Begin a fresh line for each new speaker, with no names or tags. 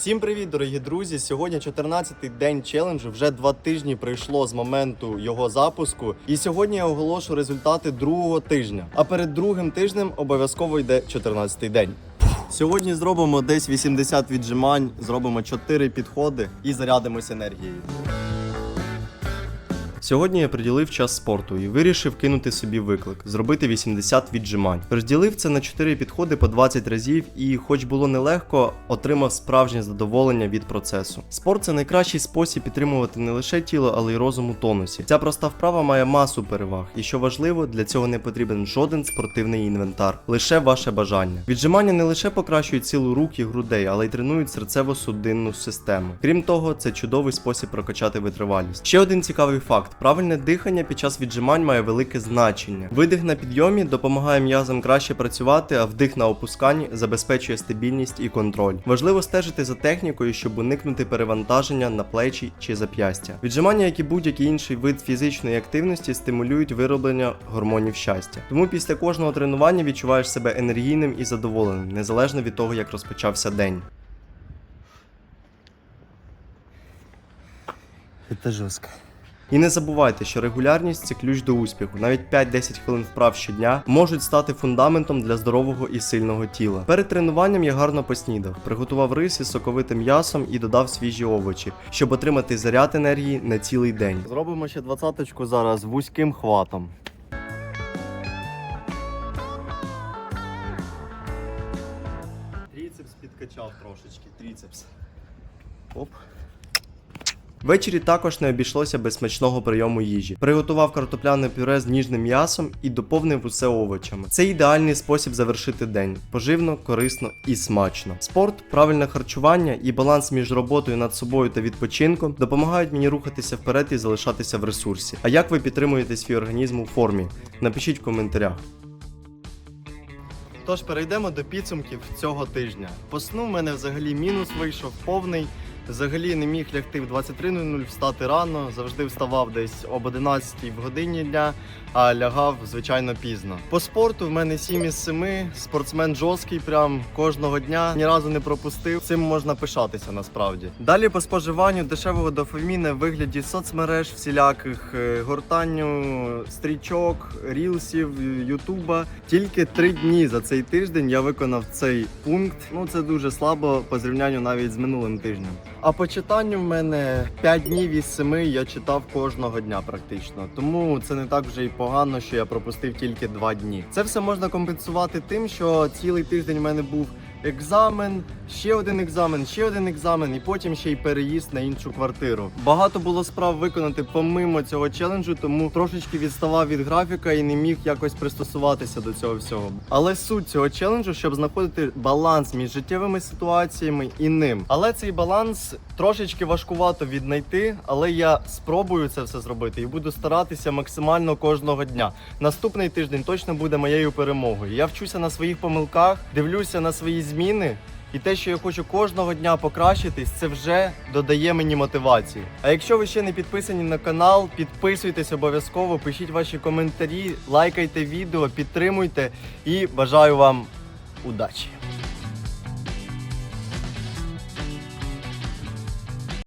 Всім привіт, дорогі друзі! Сьогодні 14-й день челенджу. Вже два тижні пройшло з моменту його запуску. І сьогодні я оголошу результати другого тижня. А перед другим тижнем обов'язково йде 14-й день. Сьогодні зробимо десь 80 віджимань, зробимо 4 підходи і зарядимось енергією. Сьогодні я приділив час спорту і вирішив кинути собі виклик, зробити 80 віджимань. Розділив це на 4 підходи по 20 разів, і, хоч було нелегко, отримав справжнє задоволення від процесу. Спорт це найкращий спосіб підтримувати не лише тіло, але й розум у тонусі. Ця проста вправа має масу переваг, і що важливо, для цього не потрібен жоден спортивний інвентар, лише ваше бажання. Віджимання не лише покращують силу рук і грудей, але й тренують серцево-судинну систему. Крім того, це чудовий спосіб прокачати витривалість. Ще один цікавий факт: правильне дихання під час віджимань має велике значення. Видих на підйомі допомагає м'язам краще працювати, а вдих на опусканні забезпечує стабільність і контроль. Важливо стежити за технікою, щоб уникнути перевантаження на плечі чи зап'ястя. Віджимання, як і будь-який інший вид фізичної активності, стимулюють вироблення гормонів щастя. Тому після кожного тренування відчуваєш себе енергійним і задоволеним, незалежно від того, як розпочався день. Це жорстко. І не забувайте, що регулярність це ключ до успіху. Навіть 5-10 хвилин вправ щодня можуть стати фундаментом для здорового і сильного тіла. Перед тренуванням я гарно поснідав, приготував рис із соковитим м'ясом і додав свіжі овочі, щоб отримати заряд енергії на цілий день. Зробимо ще двадцяточку зараз вузьким хватом. Тріцепс підкачав трошечки. Тріцепс. Оп. Ввечері також не обійшлося без смачного прийому їжі. Приготував картопляне пюре з ніжним м'ясом і доповнив усе овочами. Це ідеальний спосіб завершити день. Поживно, корисно і смачно. Спорт, правильне харчування і баланс між роботою над собою та відпочинком допомагають мені рухатися вперед і залишатися в ресурсі. А як ви підтримуєте свій організм у формі? Напишіть в коментарях. Тож перейдемо до підсумків цього тижня. По сну в мене взагалі мінус вийшов повний. Взагалі не міг лягти в 23.00, встати рано, завжди вставав десь об 11 в годині дня, а лягав звичайно пізно. По спорту в мене 7 із 7, спортсмен жорсткий, прям кожного дня ні разу не пропустив. Цим можна пишатися насправді. Далі по споживанню дешевого дофаміна в вигляді соцмереж всіляких, е, гортанню стрічок, рілсів, ютуба. Тільки три дні за цей тиждень я виконав цей пункт. Ну це дуже слабо по зрівнянню навіть з минулим тижнем. А по читанню в мене 5 днів із 7 я читав кожного дня практично. Тому це не так вже й погано, що я пропустив тільки 2 дні. Це все можна компенсувати тим, що цілий тиждень в мене був екзамен, ще один екзамен, ще один екзамен, і потім ще й переїзд на іншу квартиру. Багато було справ виконати помимо цього челенджу, тому трошечки відставав від графіка і не міг якось пристосуватися до цього всього. Але суть цього челенджу, щоб знаходити баланс між життєвими ситуаціями і ним. Але цей баланс трошечки важкувато віднайти, але я спробую це все зробити і буду старатися максимально кожного дня. Наступний тиждень точно буде моєю перемогою. Я вчуся на своїх помилках, дивлюся на свої зміни. І те, що я хочу кожного дня покращитись, це вже додає мені мотивації. А якщо ви ще не підписані на канал, підписуйтесь обов'язково, пишіть ваші коментарі, лайкайте відео, підтримуйте і бажаю вам удачі!